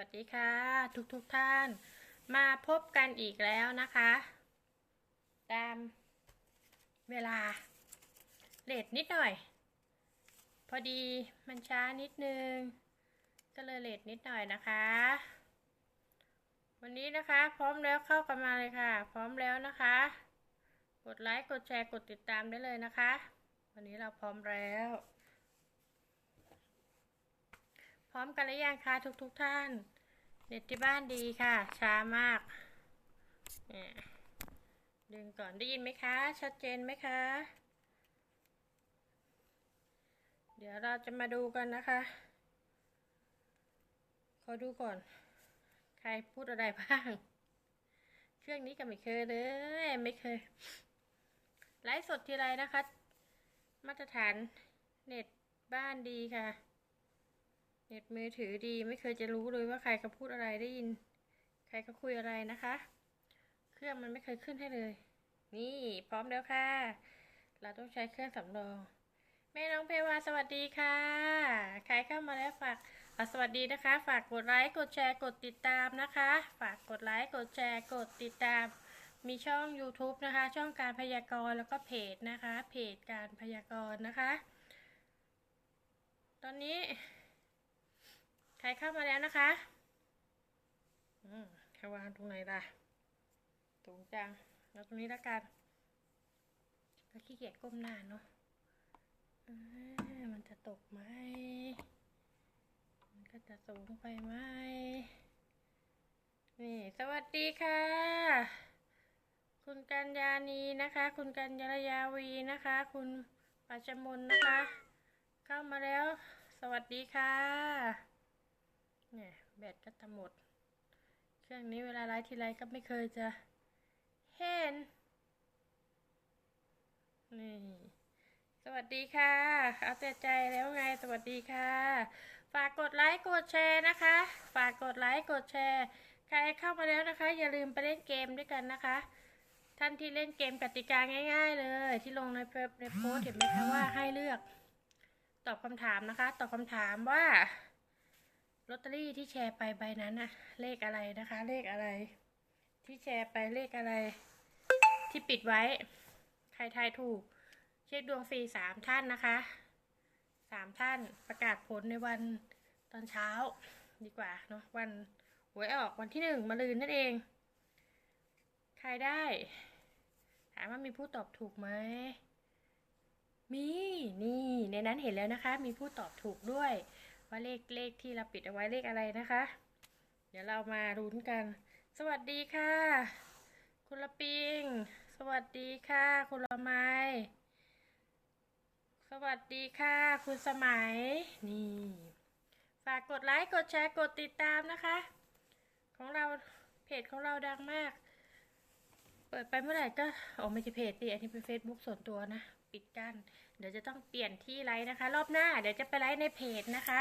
วัสดีค่ะ ทุกทุกๆท่าน มาพบกันอีกแล้วนะคะ ตามเวลาเลทนิดหน่อย พอดีมันช้านิดนึง ก็เลยเลทนิดหน่อยนะคะ วันนี้นะคะ พร้อมแล้วเข้ากันมาเลยค่ะ พร้อมแล้วนะคะ กดไลค์กดแชร์กดติดตามได้เลยนะคะ วันนี้เราพร้อมแล้วพร้อมกันหรือยังคะทุกทุกท่าน เน็ตที่บ้านดีค่ะ ช้ามากเนี่ยดึงก่อนได้ยินไหมคะ ชัดเจนไหมคะ เดี๋ยวเราจะมาดูกันนะคะ ขอดูก่อน ใครพูดอะไรบ้าง เครื่องนี้ก็ไม่เคยเลย ไม่เคย ไลฟ์สดทีไรนะคะ มาตรฐานเน็ตบ้านดีค่ะ เน็ตมือถือดีไม่เคยจะรู้เลยว่าใครเขาพูดอะไรได้ยิน ใครเขาคุยอะไรนะคะ เครื่องมันไม่เคยขึ้นให้เลย นี่พร้อมแล้วค่ะ เราต้องใช้เครื่องสำรองแม่น้องเพวาสวัสดีค่ะ ใครเข้ามาแล้วฝากสวัสดีนะคะ ฝากกดไลค์กดแชร์กดติดตามนะคะ ฝากกดไลค์กดแชร์กดติดตาม มีช่อง YouTube นะคะ ช่องการพยากรณ์แล้วก็เพจนะคะ เพจการพยากรณ์นะคะ ตอนนี้ ใครเข้ามาแล้วนะคะอืมใครวางตรงไหนล่ะตรงจังแล้วตรงนี้แล้วกันก็ขี้เกียจก้มหน้าเนาะมันจะตกไหม มันก็จะสูงไปไหม นี่ สวัสดีค่ะ คุณกัญญานีนะคะ คุณกัญญายาวีนะคะ คุณปัจมนนะคะ เข้ามาแล้ว สวัสดีค่ะ แบตก็จะหมด เครื่องนี้เวลาไลฟ์ทีไรก็ไม่เคยจะเห็น นี่ สวัสดีค่ะ เอาแต่ใจแล้วไง สวัสดีค่ะ ฝากกดไลค์กดแชร์นะคะ ฝากกดไลค์กดแชร์ ใครเข้ามาแล้วนะคะ อย่าลืมไปเล่นเกมด้วยกันนะคะท่านที่เล่นเกมกติกาง่าย ๆ เลย ที่ลงในเในโพสเห็นไหมคะว่าให้เลือก ตอบคำถามนะคะ ตอบคำถามว่า ลอตเตอรี่ที่แชร์ไปใบนั้นนะเลขอะไรนะคะ เลขอะไร ที่แชร์ไปเลขอะไร ที่ปิดไว้ ใครทายถูก เช็คดวงฟรีสามท่านนะคะสามท่านประกาศผลในวันตอนเช้าดีกว่าเนาะวันหวยออกวันที่หนึ่งมาลืนนั่นเอง ใครได้ ถามว่ามีผู้ตอบถูกไหมมีนี่ในนั้นเห็นแล้วนะคะ มีผู้ตอบถูกด้วย ว่าเลขเลขที่เราปิดเอาไว้เลขอะไรนะคะ เดี๋ยวเรามาลุ้นกัน สวัสดีค่ะ คุณละปิง สวัสดีค่ะ คุณละไมสวัสดีค่ะ คุณสมัย นี่ ฝากกดไลค์ กดแชร์ กดติดตามนะคะ ของเราเพจของเราดังมาก เปิดไปเมื่อไหร่ก็โอ้ไม่ใช่เพจดิอันนี้เป็น Facebook ส่วนตัวนะ ปิดกั้น เดี๋ยวจะต้องเปลี่ยนที่ไลฟ์นะคะ รอบหน้าเดี๋ยวจะไปไลฟ์ในเพจนะคะ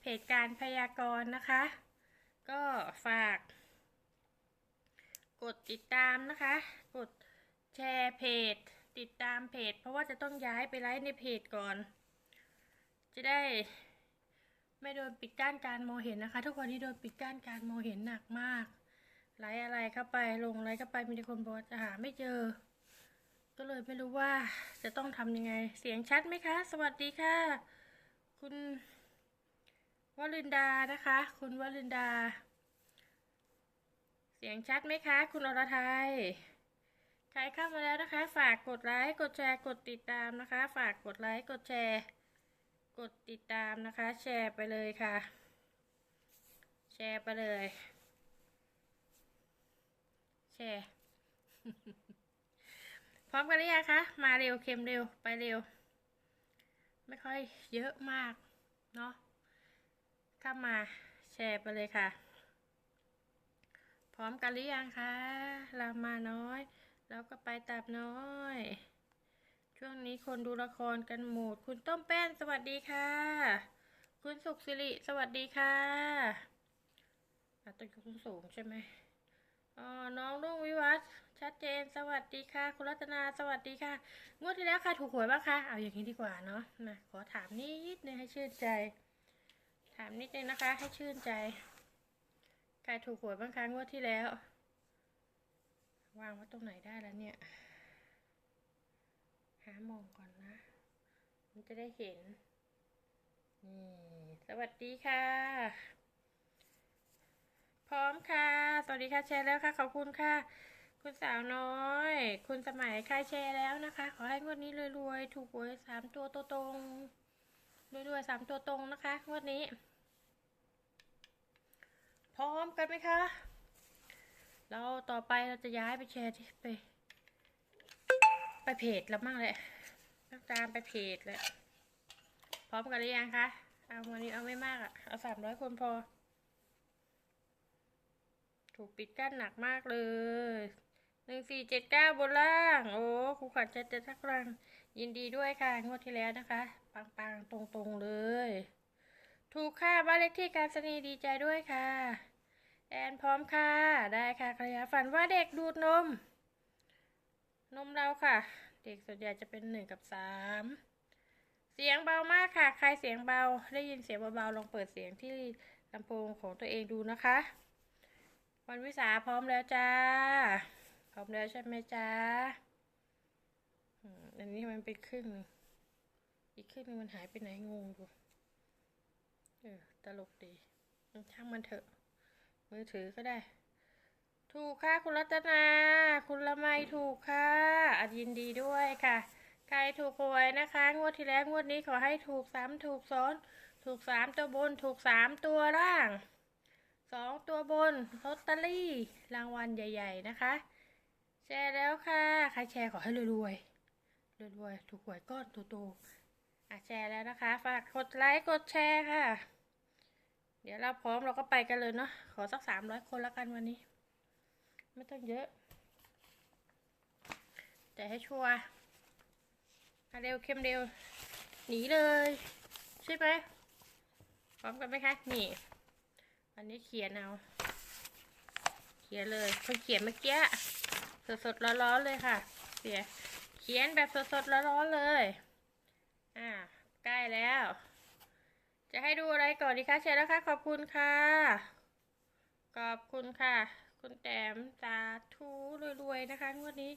เพจการพยากรณ์นะคะ ก็ฝาก กดติดตามนะคะ กดแชร์เพจ ติดตามเพจ เพราะว่าจะต้องย้ายไปไลฟ์ในเพจก่อน จะได้ไม่โดนปิดกั้นการมองเห็นนะคะ ทุกคนที่โดนปิดกั้นการมองเห็นหนักมากไลฟ์อะไรเข้าไปลงไลฟ์เข้าไปมีแต่คนบอกจะหาไม่เจอ ก็เลยไม่รู้ว่าจะต้องทำยังไง เสียงชัดไหมคะ สวัสดีค่ะ คุณวลินดานะคะ คุณวลินดา เสียงชัดไหมคะ คุณอรไทยใครเข้ามาแล้วนะคะ ฝากกดไลค์กดแชร์กดติดตามนะคะ ฝากกดไลค์กดแชร์ กดติดตามนะคะ แชร์ไปเลยค่ะ แชร์ไปเลย แชร์ ร้อมกันหรือยังคะ มาเร็วเค็มเร็วไปเร็ว ไม่ค่อยเยอะมากเนาะเข้ามาแชร์ไปเลยค่ะ พร้อมกันหรือยังคะรามาน้อย แล้วก็ไปตับน้อย ช่วงนี้คนดูละครกันหมด คุณต้มแป้นสวัสดีค่ะ คุณสุขสิริสวัสดีค่ะอะต้องยกสูงใช่ไหม อ๋อน้องรุ่งวิวัฒน์ชัดเจนสวัสดีค่ะ คุณรัตนาสวัสดีค่ะ งวดที่แล้วใครถูกหวยบ้างคะเอาอย่างนี้ดีกว่าเนาะนะขอถามนิดนึงให้ชื่นใจ ถามนิดนึงนะคะ ให้ชื่นใจใครถูกหวยบ้างคะงวดที่แล้ว วางไว้ตรงไหนได้แล้วเนี่ย หามองก่อนนะ มันจะได้เห็นนี่สวัสดีค่ะ พร้อมค่ะ สวัสดีค่ะแชร์แล้วค่ะ ขอบคุณค่ะ คุณสาวน้อย คุณสมัยใครแชร์แล้วนะคะ ขอให้งวดนี้รวยๆ ถูกหวยสามตัวตตรงรวยๆสามตัวตรงนะคะ งวดนี้ พร้อมกันไหมคะ เราต่อไปเราจะย้ายไปแชร์ที่ไป ไปเพจแล้วมั่งแหละต้องตามไปเพจแหละพร้อมกันหรือยังคะ เอาวันนี้เอาไม่มากอะ่ะเอาสามร้อยคนพอ ถูกปิดกั้นหนักมากเลยหนึ่งสี่เจ็ดเก้าบนล่าง โอ้ครูขวัญจ็ดเจ็ดทักรัง ยินดีด้วยค่ะ งวดที่แล้วนะคะ ปังๆ ตรงๆเลย ถูกค่ะ บ้านเลขที่การสนีดีใจด้วยค่ะ แอนพร้อมค่ะ ได้ค่ะกระยาฝันว่าเด็กดูดนม นมเราค่ะ เด็กส่วนใหญ่จะเป็นหนึ่งกับสามเสียงเบามากค่ะ ใครเสียงเบา ได้ยินเสียงเบาๆ ลองเปิดเสียงที่ลำโพงของตัวเองดูนะคะ วันวิสาพร้อมแล้วจ้า พร้อมแล้วใช่ไหมจ้าอันนี้มันเป็นครึ่งอีกครึ่งนึงมันหายไปไหนงงอยู่เออตลกดีช่างมันเถอะ มือถือก็ได้ ถูกค่ะคุณรัตนา คุณละไมถูกค่ะอัดยินดีด้วยค่ะ ใครถูกหวยนะคะ งวดที่แล้วงวดนี้ขอให้ถูกสามถูกซ้อน ถูกสามตัวบน ถูกสามตัวล่าง สองตัวบนลอตเตอรี่รางวัลใหญ่ ๆ นะคะ แชร์แล้วค่ะ ใครแชร์ขอให้รวยๆรวยๆถูกหวยก้อนโตๆอะแชร์แล้วนะคะ ฝากกดไลค์กดแชร์ค่ะ เดี๋ยวเราพร้อมเราก็ไปกันเลยเนาะขอสักสามร้อยคนละกันวันนี้ ไม่ต้องเยอะ แต่ให้ชัวร์เร็วเข้มเร็วหนีเลย ใช่ไหมพร้อมกันไหมคะนี่ อันนี้เขียนเอาเขียนเลยเพิ่งเขียนเมื่อกี้สดสดร้อนๆเลยค่ะเสียเขียนแบบสดสดร้อนๆเลยอ่าใกล้แล้ว จะให้ดูอะไรก่อนดีคะแชร์แล้วค่ะขอบคุณค่ะ ขอบคุณค่ะ คุณแต้มสาธุรวยๆนะคะงวดนี้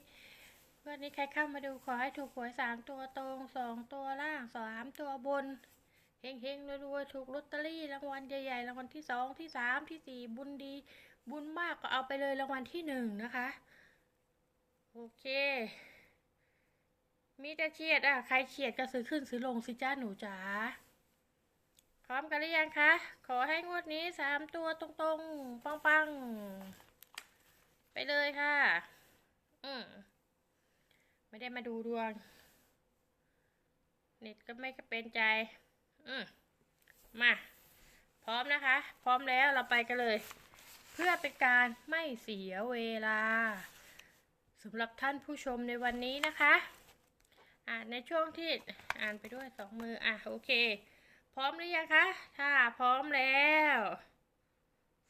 งวดนี้ใครเข้ามาดูขอให้ถูกหวยสามตัวตรงสองตัวล่างสามตัวบน เฮงๆรวยๆถูกลอตเตอรี่รางวัลใหญ่ๆรางวัลที่สองที่สามที่สี่บุญดี บุญมากก็เอาไปเลยรางวัลที่หนึ่งนะคะ โอเค มีแต่เฉียดอะใครเฉียดก็ซื้อขึ้นซื้อลงสิจ้าหนูจ๋าพร้อมกันหรือยังคะ ขอให้งวดนี้สามตัวตรงๆ ปังๆ ไปเลยค่ะ อืมไม่ได้มาดูดวง เน็ตก็ไม่เป็นใจ อืมมา พร้อมนะคะ พร้อมแล้วเราไปกันเลย เพื่อเป็นการไม่เสียเวลาสำหรับท่านผู้ชมในวันนี้นะคะอ่าในช่วงที่อ่านไปด้วยสองมืออะโอเค พร้อมหรือยังคะถ้าพร้อมแล้ว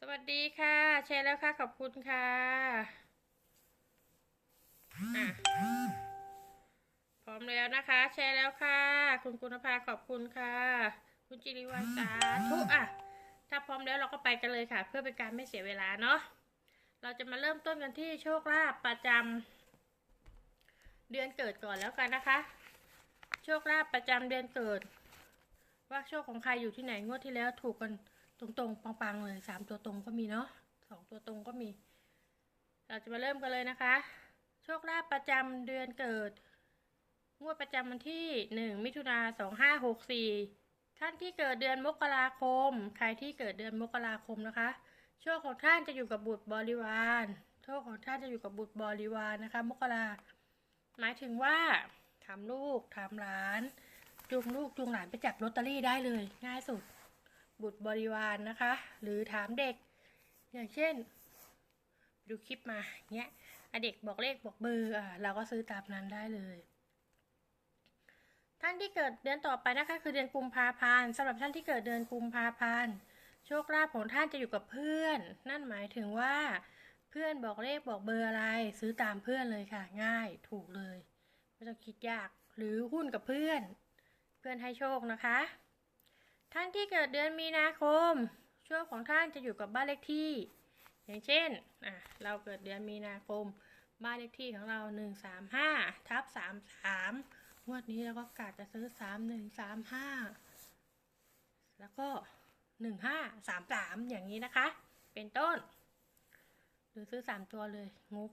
สวัสดีค่ะ แชร์แล้วค่ะ ขอบคุณค่ะอะ ร้อมแล้วนะคะ แชร์แล้วค่ะ คุณกุณภาขอบคุณค่ะ คุณจิริวัลสาธุอะ ถ้าพร้อมแล้วเราก็ไปกันเลยค่ะ เพื่อเป็นการไม่เสียเวลาเนาะเราจะมาเริ่มต้นกันที่โชคลาภประจำเดือนเกิดก่อนแล้วกันนะคะ โชคลาภประจำเดือนเกิด ว่าโชคของใครอยู่ที่ไหนงวดที่แล้วถูกกันตรงๆปังๆเลยสามตัวตรงก็มีเนาะสองตัวตรงก็มี เราจะมาเริ่มกันเลยนะคะ โชคลาภประจำเดือนเกิด งวดประจำวันที่หนึ่งมิถุนาสองห้าหกสี่ท่านที่เกิดเดือนมกราคม ใครที่เกิดเดือนมกราคมนะคะ โชคของท่านจะอยู่กับบุตรบริวารโชคของท่านจะอยู่กับบุตรบริวารนะคะ มกราหมายถึงว่าทำลูกทำหลานจูงลูกจูงหลานไปจับลอตเตอรี่ได้เลย ง่ายสุด บุตรบริวารนะคะ หรือถามเด็ก อย่างเช่น ดูคลิปมาเนี้ยเด็กบอกเลขบอกเบอร์อะเราก็ซื้อตามนั้นได้เลย ท่านที่เกิดเดือนต่อไปนะคะ คือเดือนกุมภาพันธ์สำหรับท่านที่เกิดเดือนกุมภาพันธ์โชคลาภของท่านจะอยู่กับเพื่อน นั่นหมายถึงว่า เพื่อนบอกเลขบอกเบอร์อะไร ซื้อตามเพื่อนเลยค่ะ ง่ายถูกเลย ไม่ต้องคิดยากหรือหุ้นกับเพื่อน เพื่อนให้โชคนะคะ ท่านที่เกิดเดือนมีนาคมโชคของท่านจะอยู่กับบ้านเลขที่ อย่างเช่นอะเราเกิดเดือนมีนาคมบ้านเลขที่ของเราหนึ่งสามห้าทับสามสาม งวดนี้เราก็กะจะซื้อสามหนึ่งสามห้าแล้วก็หนึ่งห้าสามสามอย่างนี้นะคะ เป็นต้น หรือซื้อสามตัวเลยงก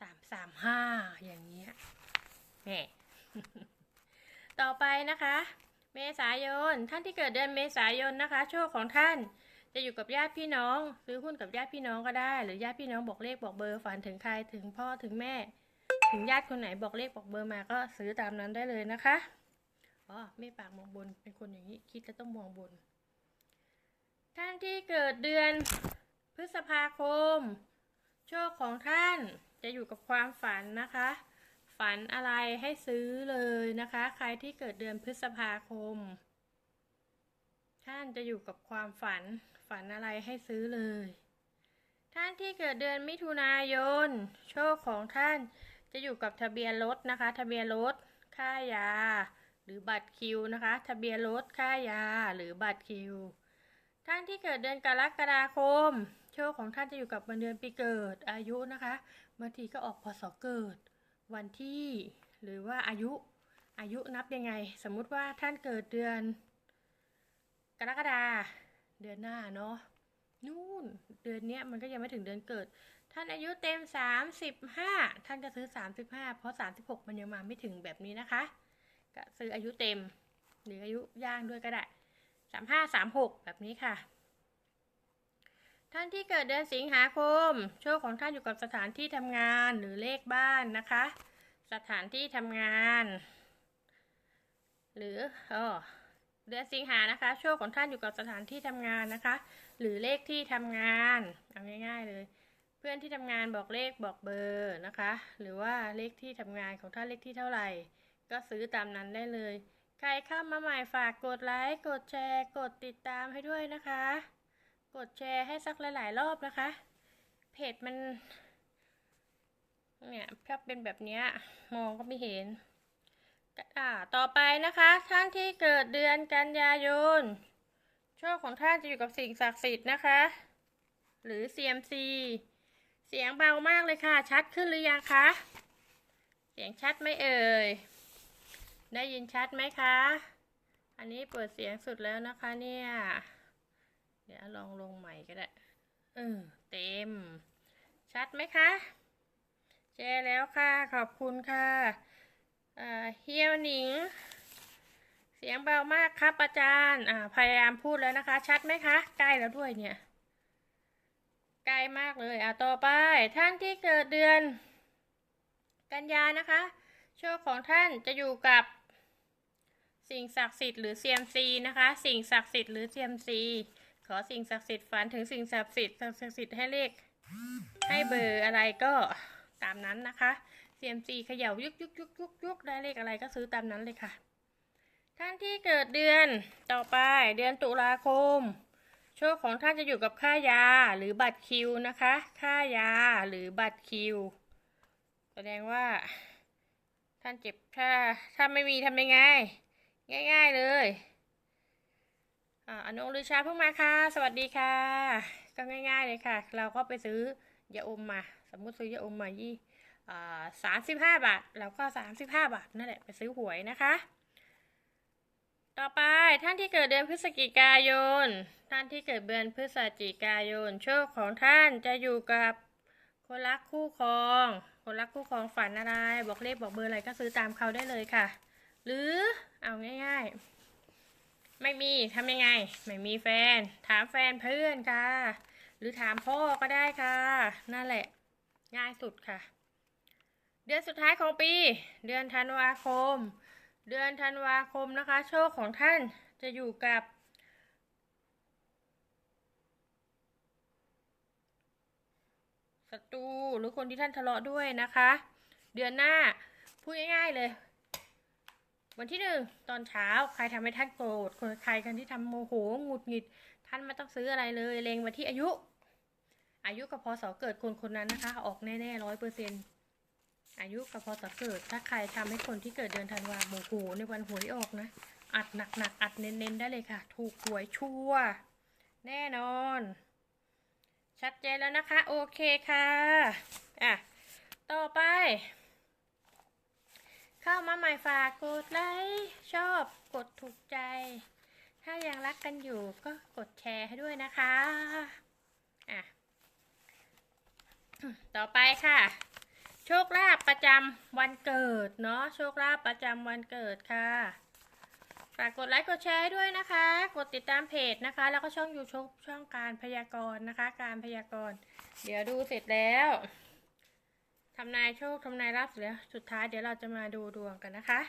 สามสามห้าอย่างเงี้ยแม่ต่อไปนะคะ เมษายนท่านที่เกิดเดือนเมษายนนะคะ โชคของท่านจะอยู่กับญาติพี่น้อง ซื้อหุ้นกับญาติพี่น้องก็ได้ หรือญาติพี่น้องบอกเลขบอกเบอร์ฝันถึงใครถึงพ่อถึงแม่ ถึงญาติคนไหนบอกเลขบอกเบอร์มาก็ซื้อตามนั้นได้เลยนะคะอ๋อไม่ปากมองบนเป็นคนอย่างนี้คิดแล้วต้องมองบน ท่านที่เกิดเดือนพฤษภาคม โชคของท่านจะอยู่กับความฝันนะคะ ฝันอะไรให้ซื้อเลยนะคะ ใครที่เกิดเดือนพฤษภาคม ท่านจะอยู่กับความฝัน ฝันอะไรให้ซื้อเลย ท่านที่เกิดเดือนมิถุนายน โชคของท่าน จะอยู่กับทะเบียนรถนะคะ ทะเบียนรถค่ายา หรือบัตรคิวนะคะ ทะเบียนรถค่ายา หรือบัตรคิว ท่านที่เกิดเดือนกรกฎาคม โชคของท่านจะอยู่กับวันเดือนปีเกิดอายุนะคะบางทีก็ออกพศเกิด วันที่ หรือว่าอายุอายุนับยังไง สมมุติว่าท่านเกิดเดือน กรกฎาเดือนหน้าเนาะนู่นเดือนเนี้ยมันก็ยังไม่ถึงเดือนเกิด ท่านอายุเต็ม 35 ท่านก็ซื้อ 35 เพราะ 36 มันยังมาไม่ถึงแบบนี้นะคะ ก็ซื้ออายุเต็ม หรืออายุย่างด้วยก็ได้ 35 36 แบบนี้ค่ะ ท่านที่เกิดเดือนสิงหาคม โชคของท่านอยู่กับสถานที่ทำงานหรือเลขบ้านนะคะ สถานที่ทำงาน หรืออ๋อเดือนสิงหานะคะ โชคของท่านอยู่กับสถานที่ทำงานนะคะ หรือเลขที่ทำงานเอาง่าย ๆเลย เพื่อนที่ทำงานบอกเลขบอกเบอร์นะคะ หรือว่าเลขที่ทำงานของท่านเลขที่เท่าไหร่ ก็ซื้อตามนั้นได้เลย ใครเข้ามาใหม่ฝากกดไลค์กดแชร์ กดติดตามให้ด้วยนะคะ กดแชร์ให้สักหลาย ๆ รอบนะคะ เพจมันเนี่ยถ้าเป็นแบบเนี้ยมองก็ไม่เห็นอ่าต่อไปนะคะ ท่านที่เกิดเดือนกันยายนโชคของท่านจะอยู่กับสิ่งศักดิ์สิทธิ์นะคะ หรือ CMC เสียงเบามากเลยค่ะ ชัดขึ้นหรือยังคะ เสียงชัดไหมเอ่ย ได้ยินชัดไหมคะ อันนี้เปิดเสียงสุดแล้วนะคะเนี่ย เดี๋ยวลองลงใหม่ก็ได้ เออ เต็ม ชัดไหมคะ แชร์แล้วค่ะ ขอบคุณค่ะเอ่อเฮียวหนิง เสียงเบามากครับอาจารย์ อ่า พยายามพูดแล้วนะคะ ชัดไหมคะ ใกล้แล้วด้วยเนี่ย ใกล้มากเลยอ่าต่อไปท่านที่เกิดเดือน กันยานะคะ โชคของท่านจะอยู่กับ สิ่งศักดิ์สิทธิ์หรือ CMC นะคะ สิ่งศักดิ์สิทธิ์หรือ CMC ขอสิ่งศักดิ์สิทธิ์ฝันถึงสิ่งศักดิ์สิทธิ์สิ่งศักดิ์สิทธิ์ให้เลขให้เบอร์อะไรก็ตามนั้นนะคะ CMC เขย่ายุกยุกยุกยุกยุกได้เลขอะไรก็ซื้อตามนั้นเลยค่ะ ท่านที่เกิดเดือนต่อไปเดือนตุลาคม โชคของท่านจะอยู่กับค่ายาหรือบัตรคิวนะคะ ค่ายาหรือบัตรคิว แสดงว่า ท่านเจ็บถ้าถ้าไม่มีทำยังไง ง่าย ๆเลยอ่าอนุลือชาเพิ่งมาค่ะ สวัสดีค่ะ ก็ง่าย ๆเลยค่ะ เราก็ไปซื้อยาอมมา สมมุติซื้อยาอมมายี่สามสิบห้าบาทเราก็สามสิบห้าบาทนั่นแหละไปซื้อหวยนะคะ ต่อไปท่านที่เกิดเดือนพฤศจิกายน ท่านที่เกิดเดือนพฤศจิกายน โชคของท่านจะอยู่กับคนรักคู่ครอง คนรักคู่ครองฝันอะไร บอกเลขบอกเบอร์อะไรก็ซื้อตามเขาได้เลยค่ะ หรือเอาง่าย ๆ ไม่มีทำยังไง ไม่มีแฟน ถามแฟนเพื่อนค่ะ หรือถามพ่อก็ได้ค่ะ นั่นแหละ ง่ายสุดค่ะ เดือนสุดท้ายของปี เดือนธันวาคม เดือนธันวาคมนะคะ โชคของท่านจะอยู่กับ ศัตรูหรือคนที่ท่านทะเลาะด้วยนะคะ เดือนหน้าพูดง่ายๆเลย วันที่หนึ่งตอนเช้าใครทำให้ท่านโกรธคนใครกันที่ทำโมโหหงุดหงิด ท่านไม่ต้องซื้ออะไรเลยเลงมาที่อายุ อายุกับพศเกิดคนคนนั้นนะคะ ออกแน่ๆร้อยเปอร์เซ็นอายุกับพศเกิด ถ้าใครทำให้คนที่เกิดเดือนธันวาโมโหในวันหวยออกนะ อัดหนักๆอัดเน้นๆได้เลยค่ะ ถูกหวยชัวแน่นอน ชัดเจนแล้วนะคะ โอเคค่ะ อะ ต่อไป เข้ามาใหม่ฝากกดไลค์ชอบกดถูกใจ ถ้ายังรักกันอยู่ก็กดแชร์ให้ด้วยนะคะ อะ ต่อไปค่ะ โชคลาภประจำวันเกิดเนาะโชคลาภประจำวันเกิดค่ะ ฝากกดไลค์กดแชร์ให้ด้วยนะคะ กดติดตามเพจนะคะ แล้วก็ช่อง YouTube ช่องการพยากรณ์นะคะ การพยากรณ์ เดี๋ยวดูเสร็จแล้วทำนายโชคทำนายรับเสร็จแล้ว สุดท้ายเดี๋ยวเราจะมาดูดวงกันนะคะ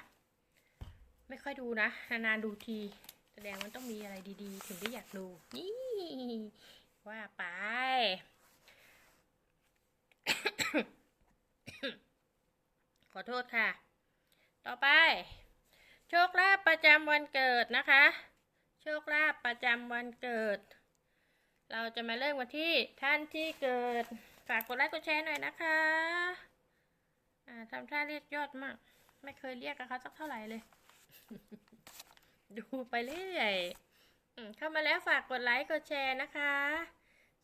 ไม่ค่อยดูนะ นานๆดูที แสดงมันต้องมีอะไรดีๆ ถึงได้อยากดู นี่ ว่าไปขอโทษค่ะ ต่อไป โชคลาภประจำวันเกิดนะคะ โชคลาภประจำวันเกิด เราจะมาเริ่มกันที่ท่านที่เกิด ฝากกดไลค์กดแชร์หน่อยนะคะอ่าทำท่าเรียกยอดมาก ไม่เคยเรียกกับเขาสักเท่าไหร่เลย ดูไปเรื่อยเข้ามาแล้วฝากกดไลค์กดแชร์นะคะ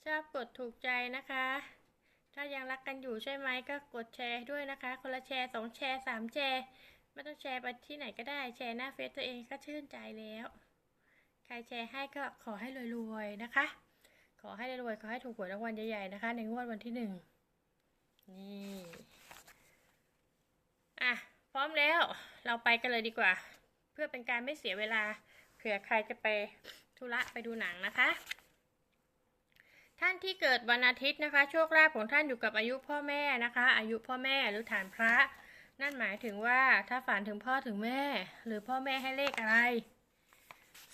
ชอบกดถูกใจนะคะ ถ้ายังรักกันอยู่ใช่ไหมก็กดแชร์ด้วยนะคะ คนละแชร์สองแชร์สามแชร์ ไม่ต้องแชร์ไปที่ไหนก็ได้แชร์หน้าเฟซตัวเองก็ชื่นใจแล้ว ใครแชร์ให้ก็ขอให้รวยๆนะคะ ขอให้รวยขอให้ถูกหวยรางวัลใหญ่ๆนะคะ ในงวดวันที่หนึ่งนี่อะพร้อมแล้วเราไปกันเลยดีกว่า เพื่อเป็นการไม่เสียเวลาเผื่อใครจะไปธุระไปดูหนังนะคะ ท่านที่เกิดวันอาทิตย์นะคะ โชคลาภของท่านอยู่กับอายุพ่อแม่นะคะ อายุพ่อแม่หรือฐานพระ นั่นหมายถึงว่าถ้าฝันถึงพ่อถึงแม่ หรือพ่อแม่ให้เลขอะไร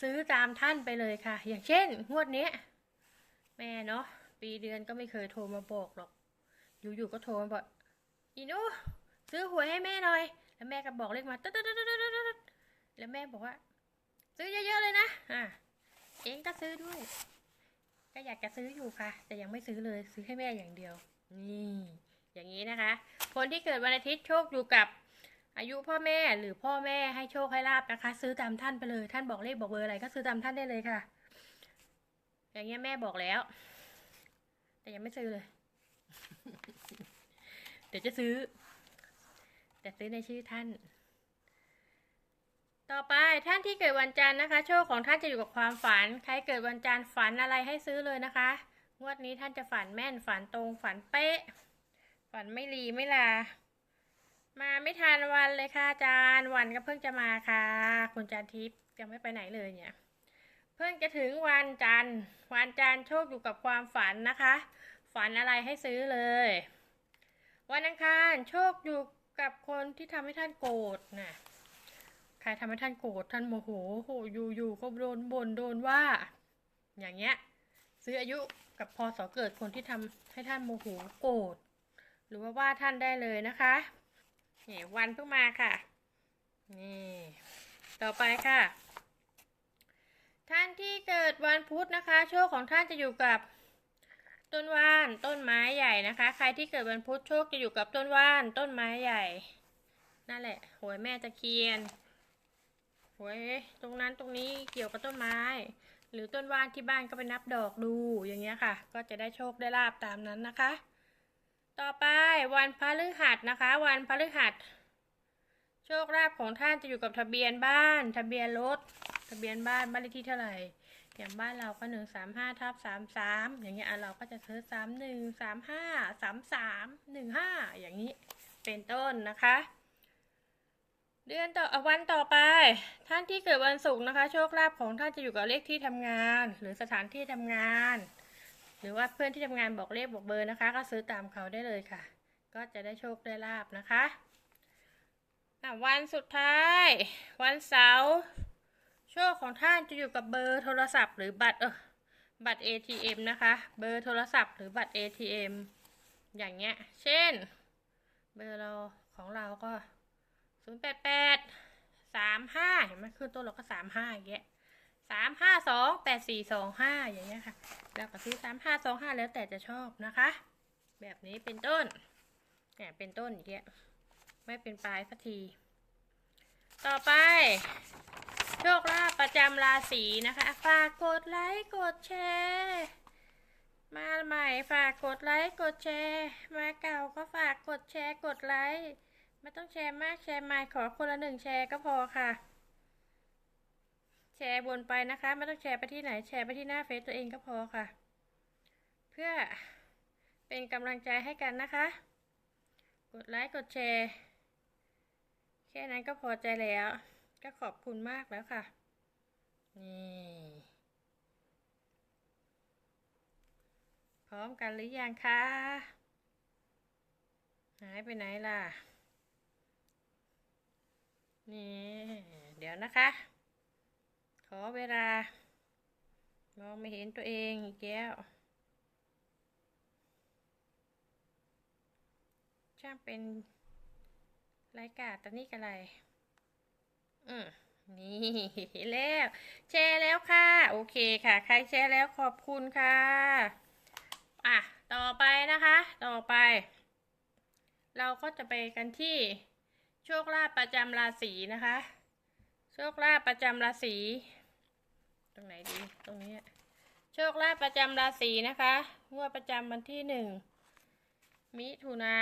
ซื้อตามท่านไปเลยค่ะ อย่างเช่น งวดนี้แม่เนาะปีเดือนก็ไม่เคยโทรมาบอกหรอก อยู่ๆก็โทรมาบอกอีนูซื้อหวยให้แม่หน่อย แล้วแม่ก็บอกเลขมาตึ๊ดแล้วแม่บอกว่า ซื้อเยอะๆเลยนะอะเองก็ซื้อด้วย ก็อยากจะซื้ออยู่ค่ะ แต่ยังไม่ซื้อเลยซื้อให้แม่อย่างเดียว นี่ อย่างนี้นะคะ คนที่เกิดวันอาทิตย์โชคอยู่กับอายุพ่อแม่หรือพ่อแม่ให้โชคให้ลาบนะคะ ซื้อตามท่านไปเลย ท่านบอกเลขบอกเบอร์อะไรก็ซื้อตามท่านได้เลยค่ะ อย่างเงี้ยแม่บอกแล้ว แต่ยังไม่ซื้อเลย เดี๋ยวจะซื้อ แต่ซื้อในชื่อท่าน ต่อไปท่านที่เกิดวันจันทร์นะคะ โชคของท่านจะอยู่กับความฝัน ใครเกิดวันจันทร์ฝันอะไรให้ซื้อเลยนะคะ งวดนี้ท่านจะฝันแม่นฝันตรงฝันเป๊ะ ฝันไม่รีไม่ลา มาไม่ทันวันเลยค่ะอาจารย์ วันก็เพิ่งจะมาค่ะ คุณจันทิพย์ยังไม่ไปไหนเลยเนี่ย เพิ่งจะถึงวันจันทร์ วันจันทร์โชคอยู่กับความฝันนะคะ ฝันอะไรให้ซื้อเลย วันอังคารโชคอยู่กับคนที่ทำให้ท่านโกรธนะใครทำให้ท่านโกรธท่านโมโหโหอยู่อยู่ก็โดนบ่นโดนว่า อย่างเงี้ย ซื้ออายุกับพศเกิดคนที่ทำให้ท่านโมโหโกรธ หรือว่าว่าท่านได้เลยนะคะนี่วันเพิ่งมาค่ะนี่ต่อไปค่ะ ท่านที่เกิดวันพุธนะคะ โชคของท่านจะอยู่กับต้นว่านต้นไม้ใหญ่นะคะ ใครที่เกิดวันพุธโชคจะอยู่กับต้นว่านต้นไม้ใหญ่ นั่นแหละหวยแม่ตะเคียนหวยตรงนั้นตรงนี้เกี่ยวกับต้นไม้ หรือต้นว่านที่บ้านก็ไปนับดอกดูอย่างเงี้ยค่ะ ก็จะได้โชคได้ลาบตามนั้นนะคะ ต่อไปวันพฤหัสนะคะ วันพฤหัส โชคลาภของท่านจะอยู่กับทะเบียนบ้าน ทะเบียนรถ ทะเบียนบ้านบ้านเลขที่เท่าไหร่ อย่างบ้านเราก็หนึ่งสามห้าทับสามสามอย่างเงี้ยเราก็จะซื้อสามหนึ่งสามห้าสามสามหนึ่งห้าอย่างนี้เป็นต้นนะคะ เดือนต่อวันต่อไป ท่านที่เกิดวันศุกร์นะคะ โชคลาภของท่านจะอยู่กับเลขที่ทำงาน หรือสถานที่ทำงาน หรือว่าเพื่อนที่ทำงานบอกเลขบอกเบอร์นะคะ ก็ซื้อตามเขาได้เลยค่ะ ก็จะได้โชคได้ลาบนะคะวันสุดท้าย วันเสาร์โชคของท่านจะอยู่กับเบอร์โทรศัพท์หรือบัตรเออบัตร ATM นะคะ เบอร์โทรศัพท์หรือบัตร ATM อย่างเงี้ย เช่น เบอร์เราของเราก็ศูนย์แปดแปดสามห้าเห็นไหมขึ้นต้นเราก็สามห้าอย่างเงี้ย สามห้าสองแปดสี่สองห้าอย่างเงี้ยค่ะ แล้วก็ซื้อสามห้าสองห้าแล้วแต่จะชอบนะคะ แบบนี้เป็นต้นเนี่ยเป็นต้นอย่างเงี้ยไม่เป็นปลายสักที ต่อไป โชคลาภประจำราศีนะคะ ฝากกดไลค์กดแชร์มาใหม่ฝากกดไลค์กดแชร์ มาเก่าก็ฝากกดแชร์กดไลค์ไม่ต้องแชร์มากแชร์มาขอคนละหนึ่งแชร์ก็พอค่ะ แชร์วนไปนะคะ ไม่ต้องแชร์ไปที่ไหนแชร์ไปที่หน้าเฟซตัวเองก็พอค่ะ เพื่อเป็นกำลังใจให้กันนะคะ กดไลค์กดแชร์แค่นั้นก็พอใจแล้ว ก็ขอบคุณมากแล้วค่ะ นี่ พร้อมกันหรือยังคะ หายไปไหนล่ะ นี่ เดี๋ยวนะคะ อเวลามองไม่เห็นตัวเองอีกแล้วช่างเป็นรายการตอนนี้กันอะไร อืมนี่แล้ว แชร์แล้วค่ะ โอเคค่ะ ใครแชร์แล้วขอบคุณค่ะ อะ ต่อไปนะคะ ต่อไป เราก็จะไปกันที่โชคลาภประจำราศีนะคะ โชคลาภประจำราศี ตรงไหนดี ตรงนี้ โชคลาภประจำราศีนะคะ งวดประจำวันที่หนึ่ง มิถุนา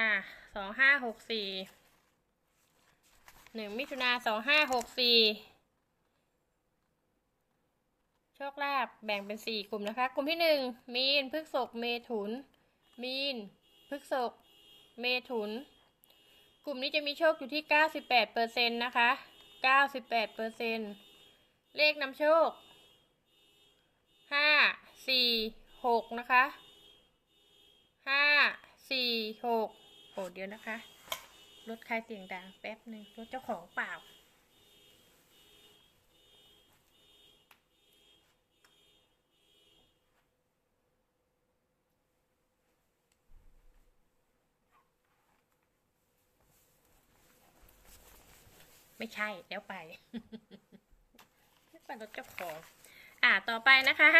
สองห้าหกสี่หนึ่งมิถุนาสองห้าหกสี่โชคลาภแบ่งเป็นสี่กลุ่มนะคะ กลุ่มที่หนึ่งมีนพฤกษกเมถุน มีนพฤกษกเมถุน กลุ่มนี้จะมีโชคอยู่ที่เก้าสิบแปดเปอร์เซ็นต์นะคะเก้าสิบแปดเปอร์เซ็นต์เลขนำโชค ห้าสี่หกนะคะห้าสี่หกโอ้เดี๋ยวนะคะ รถใครเสียงดังแป๊บหนึ่งรถเจ้าของเปล่าไม่ใช่เดี๋ยวไปนึกว่ารถเจ้าของ อ่าต่อไปนะคะ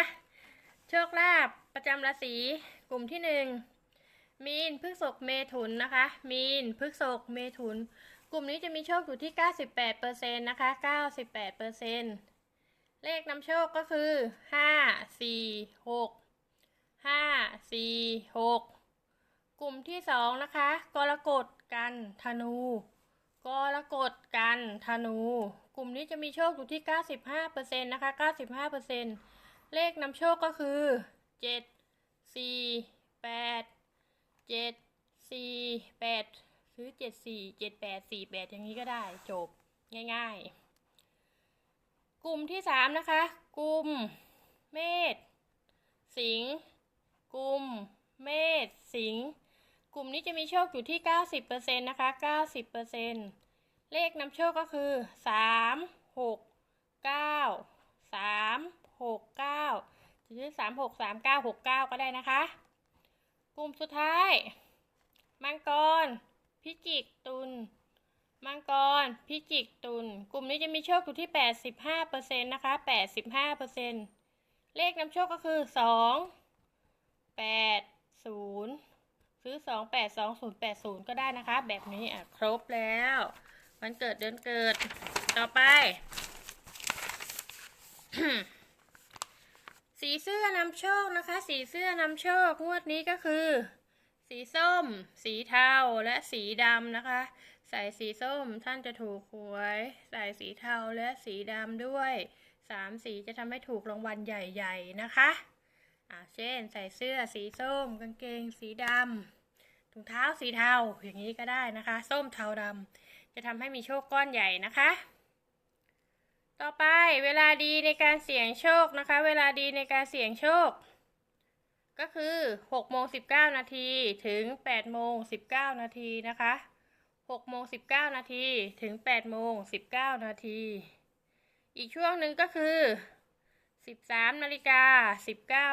โชคลาภประจำราศีกลุ่มที่หนึ่งมีนพฤกษกเมถุนนะคะ มีนพฤกษกเมถุน กลุ่มนี้จะมีโชคอยู่ที่ 98%นะคะ 98%เลขนำโชคก็คือ 5 4 6 5 4 6 กลุ่มที่สองนะคะ กรกฎกันธนู กรกฎกันธนู ลุ่มนี้จะมีโชคอยู่ที่ 95%นะคะ 95%เลขนำโชคก็คือ 7 4 8เจ็ดสี่แปดซื้อเจ็ดสี่เจ็ดแปดสี่แปดอย่างนี้ก็ได้จบง่ายๆ กลุ่มที่สามนะคะ กลุ่มเมษสิงกลุ่มเมษสิงกลุ่มนี้จะมีโชคอยู่ที่เก้าสิบเปอร์เซ็นต์นะคะเก้าสิบ เลขนำโชคก็คือสามหกเก้าสามหกเก้าจะซื้อสามหกสามเก้าหกเก้าก็ได้นะคะ กลุ่มสุดท้าย มังกร พิจิกตุลมังกร พิจิกตุลกลุ่มนี้จะมีโชคอยู่ที่ 85%นะคะ 85%เลขนำโชคก็คือ 2 8 0 ซื้อ 2 8 2 0 8 0 ก็ได้นะคะ แบบนี้อะครบแล้ว วันเกิดเดือนเกิด ต่อไป สีเสื้อนำโชคนะคะ สีเสื้อนำโชคงวดนี้ก็คือ สีส้ม สีเทาและสีดำนะคะ ใส่สีส้มท่านจะถูกหวย ใส่สีเทาและสีดำด้วยสามสีจะทำให้ถูกรางวัลใหญ่ๆนะคะอ่าเช่น ใส่เสื้อสีส้ม กางเกงสีดำถุงเท้าสีเทาอย่างนี้ก็ได้นะคะ ส้มเทาดำ จะทำให้มีโชคก้อนใหญ่นะคะ ต่อไปเวลาดีในการเสี่ยงโชคนะคะ เวลาดีในการเสี่ยงโชค ก็คือ6โมง19 นาทีถึง8โมง19 นาทีนะคะ6โมง19 นาทีถึง8โมง19 นาทีอีกช่วงหนึ่งก็คือ13นาฬิกา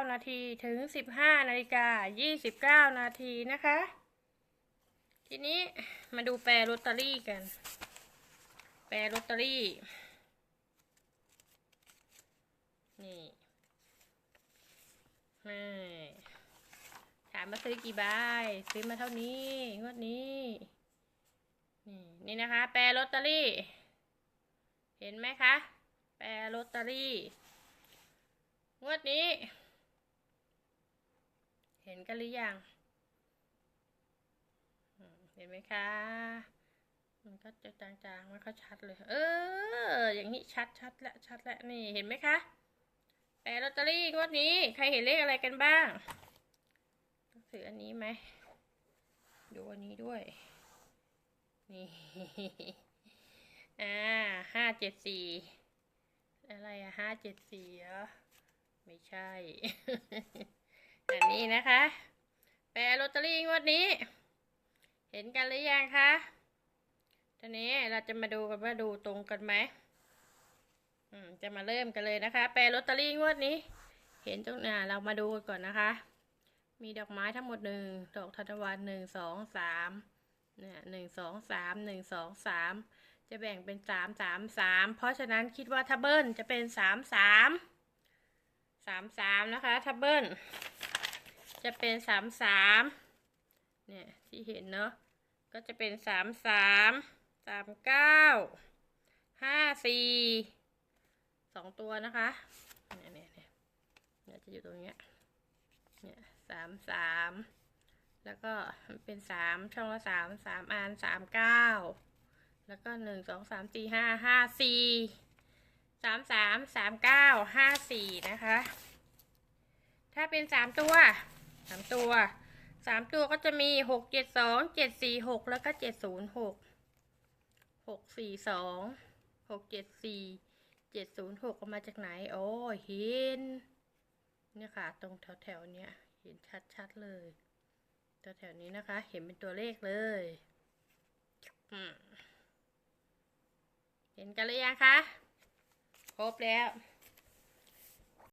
19 นาทีถึง 15นาฬิกา29 นาทีนะคะ ทีนี้มาดูแปรลอตเตอรี่กัน แปรลอตเตอรี่ นี่นี่ถามมาซื้อกี่ใบ ซื้อมาเท่านี้ งวดนี้ นี่นี่นะคะ แปรลอตเตอรี่ เห็นไหมคะ แปรลอตเตอรี่ งวดนี้ เห็นกันหรือยัง เห็นไหมคะ มันก็จะจางๆไม่ค่อยชัดเลย เออ อย่างนี้ชัดชัดแล้วชัดแล้วนี่เห็นไหมคะแปลลอตเตอรี่งวดนี้ ใครเห็นเลขอะไรกันบ้างต้องซื้ออันนี้ไหม ดูอันนี้ด้วย นี่ อ่าห้าเจ็ดสี่อะไรอะห้าเจ็ดสี่เหรอ ไม่ใช่ อันนี้นะคะ แปลลอตเตอรี่งวดนี้ ห็นกันหรือยังคะ ทีนี้เราจะมาดูกันว่าดูตรงกันไหมอืมจะมาเริ่มกันเลยนะคะ แปลลอตเตอรี่งวดนี้ เห็นตรงน่ะเรามาดูกันก่อนนะคะ มีดอกไม้ทั้งหมดหนึ่งดอกทานตะวันหนึ่งสองสามเนี่ยหนึ่งสองสามหนึ่งสองสามจะแบ่งเป็นสามสามสามเพราะฉะนั้นคิดว่าถ้าเบิลจะเป็นสามสามสามสามนะคะถ้าเบิลจะเป็นสามสามเนี่ยที่เห็นเนาะ ก็จะเป็นสามสามสามเก้าห้าสี่สองตัวนะคะเนี่ยเนี่ยเนี่ยเนี่ยจะอยู่ตรงเนี้ยเนี่ยสามสามแล้วก็มันเป็นสามช่องละสามสามอันสามเก้าแล้วก็หนึ่งสองสามสี่ห้าห้าสี่สามสามสามเก้าห้าสี่นะคะ ถ้าเป็นสามตัวสามตัว สามตัวก็จะมีหกเจ็ดสองเจ็ดสี่หกแล้วก็เจ็ดศูนย์หกหกสี่สองหกเจ็ดสี่เจ็ดศูนย์หกเอามาจากไหน โอ้เห็นเนี่ยค่ะ ตรงแถวแถวๆเนี้ยเห็นชัดๆเลยแถวแถวนี้นะคะ เห็นเป็นตัวเลขเลยเห็นกันหรือยังคะ ครบแล้ว